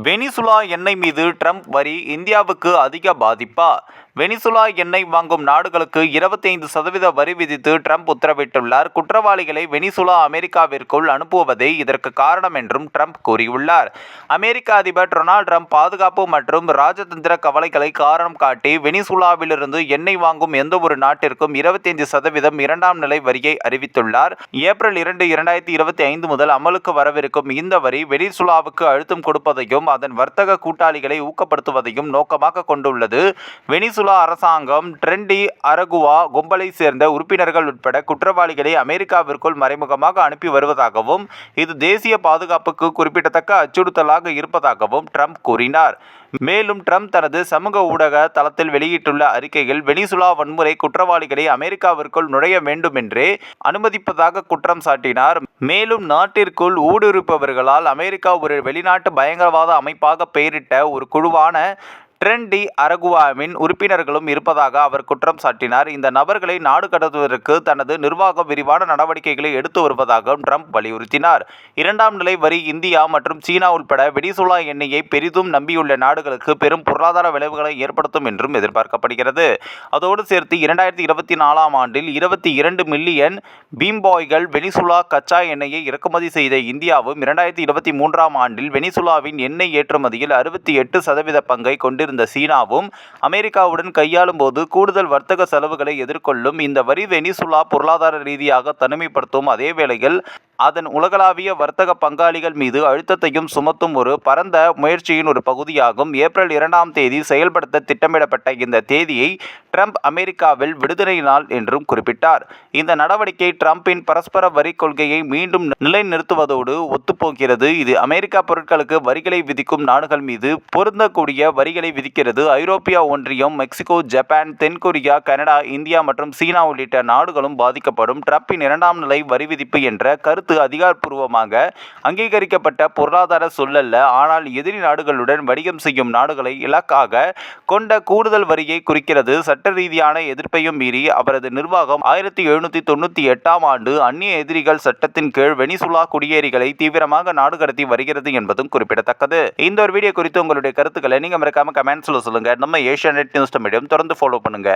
Venezuela எண்ணெய் மீது Trump வரி இந்தியாவுக்கு அதிக பாதிப்பா? வெனிசுலா எண்ணெய் வாங்கும் நாடுகளுக்கு இருபத்தைந்து சதவீத வரி விதித்து ட்ரம்ப் உத்தரவிட்டுள்ளார். குற்றவாளிகளை வெனிசுலா அமெரிக்காவிற்குள் அனுப்புவதே இதற்கு காரணம் என்றும் ட்ரம்ப் கூறியுள்ளார். அமெரிக்க அதிபர் டொனால்ட் ட்ரம்ப் பாதுகாப்பு மற்றும் ராஜதந்திர கவலைகளை காரணம் காட்டி வெனிசுலாவிலிருந்து எண்ணெய் வாங்கும் எந்த ஒரு நாட்டிற்கும் இருபத்தைந்து சதவீதம் இரண்டாம் நிலை வரியை அறிவித்துள்ளார். ஏப்ரல் இரண்டு இரண்டாயிரத்தி இருபத்தி ஐந்து முதல் அமலுக்கு வரவிருக்கும் இந்த வரி வெனிசுலாவுக்கு அழுத்தம் கொடுப்பதையும் அதன் வர்த்தக கூட்டாளிகளை ஊக்கப்படுத்துவதையும் நோக்கமாக கொண்டுள்ளது. வெனிசுலா அரசாங்கம் ட்ரெண்டி அரகுவா கும்பலை சேர்ந்த உறுப்பினர்கள் உட்பட குற்றவாளிகளை அமெரிக்காவிற்குள் மறைமுகமாக அனுப்பி வருவதாகவும் இது தேசிய பாதுகாப்புக்கு குறிப்பிடத்தக்க அச்சுறுத்தலாக இருப்பதாகவும் ட்ரம்ப் கூறினார். மேலும் ட்ரம்ப் தனது சமூக ஊடக தளத்தில் வெளியிட்டுள்ள அறிக்கையில் வெனிசுலா வன்முறை குற்றவாளிகளை அமெரிக்காவிற்குள் நுழைய வேண்டுமென்றே அனுமதிப்பதாக குற்றம் சாட்டினார். மேலும் நாட்டிற்குள் ஊடுருப்பவர்களால் அமெரிக்கா ஒரு வெளிநாட்டு பயங்கரவாத அமைப்பாக பெயரிட்ட ஒரு குழுவான ட்ரெண்டி அரகுவாவின் உறுப்பினர்களும் இருப்பதாக அவர் குற்றம் சாட்டினார். இந்த நபர்களை நாடு கடத்துவதற்கு தனது நிர்வாகம் விரிவான நடவடிக்கைகளை எடுத்து வருவதாகவும் ட்ரம்ப் வலியுறுத்தினார். இரண்டாம் நிலை வரி இந்தியா மற்றும் சீனா உட்பட வெனிசுலா எண்ணெயை பெரிதும் நம்பியுள்ள நாடுகளுக்கு பெரும் பொருளாதார விளைவுகளை ஏற்படுத்தும் என்றும் எதிர்பார்க்கப்படுகிறது. அதோடு சேர்த்து இரண்டாயிரத்தி இருபத்தி நாலாம் ஆண்டில் இருபத்தி இரண்டு மில்லியன் பீம்பாய்கள் வெனிசுலா கச்சா எண்ணெயை இறக்குமதி செய்த இந்தியாவும் இரண்டாயிரத்தி இருபத்தி மூன்றாம் ஆண்டில் வெனிசுலாவின் எண்ணெய் ஏற்றுமதியில் அறுபத்தி எட்டு சதவீத பங்கை கொண்டிருந்த சீனாவும் அமெரிக்காவுடன் கையாளும் போது கூடுதல் வர்த்தக செலவுகளை எதிர்கொள்ளும் இந்த வரி வெனிசுலா பொருளாதார ரீதியாக தனிமைப்படுத்தும் அதே வேளையில் அதன் உலகளாவிய வர்த்தக பங்காளிகள் மீது அழுத்தத்தையும் சுமத்தும் ஒரு பரந்த முயற்சியின் ஒரு பகுதியாகும். ஏப்ரல் இரண்டாம் தேதி செயல்படுத்த திட்டமிடப்பட்ட இந்த தேதியை ட்ரம்ப் அமெரிக்காவில் விடுதலை நாள் என்றும் குறிப்பிட்டார். இந்த நடவடிக்கை ட்ரம்பின் பரஸ்பர வரி கொள்கையை மீண்டும் நிலைநிறுத்துவதோடு ஒத்துப்போகிறது. இது அமெரிக்கா பொருட்களுக்கு வரிகளை விதிக்கும் நாடுகள் மீது பொருந்தக்கூடிய வரிகளை விதிக்கிறது. ஐரோப்பிய ஒன்றியம் மெக்சிகோ ஜப்பான் தென்கொரியா கனடா இந்தியா மற்றும் சீனா உள்ளிட்ட நாடுகளும் பாதிக்கப்படும். ட்ரம்பின் இரண்டாம் நிலை வரி விதிப்பு என்ற கருத்து அதிகாரப்பூர்வமாக அங்கீகரிக்கப்பட்ட பொருளாதார சொல்லல்ல ஆனால் எதிரி நாடுகளுடன் வணிகம் செய்யும் நாடுகளை இலக்காக கொண்ட கூடுதல் வரியை குறிக்கிறது. சட்ட ரீதியான எதிர்ப்பையும் மீறி அவரது நிர்வாகம் ஆயிரத்தி எழுநூற்றி தொண்ணூற்றி எட்டாம் ஆண்டு அந்நிய எதிரிகள் சட்டத்தின் கீழ் வெனிசுலா குடியேறிகளை தீவிரமாக நாடு கடத்தி வருகிறது என்பதும் குறிப்பிடத்தக்கது. இந்த ஒரு வீடியோ குறித்து உங்களுடைய கருத்துக்களை நீங்கள் மறக்காம கமெண்ட்ஸில் சொல்லுங்க. நம்ம ஏஷியா நெட் நியூஸ் மீடியம் தொடர்ந்து ஃபாலோ பண்ணுங்க.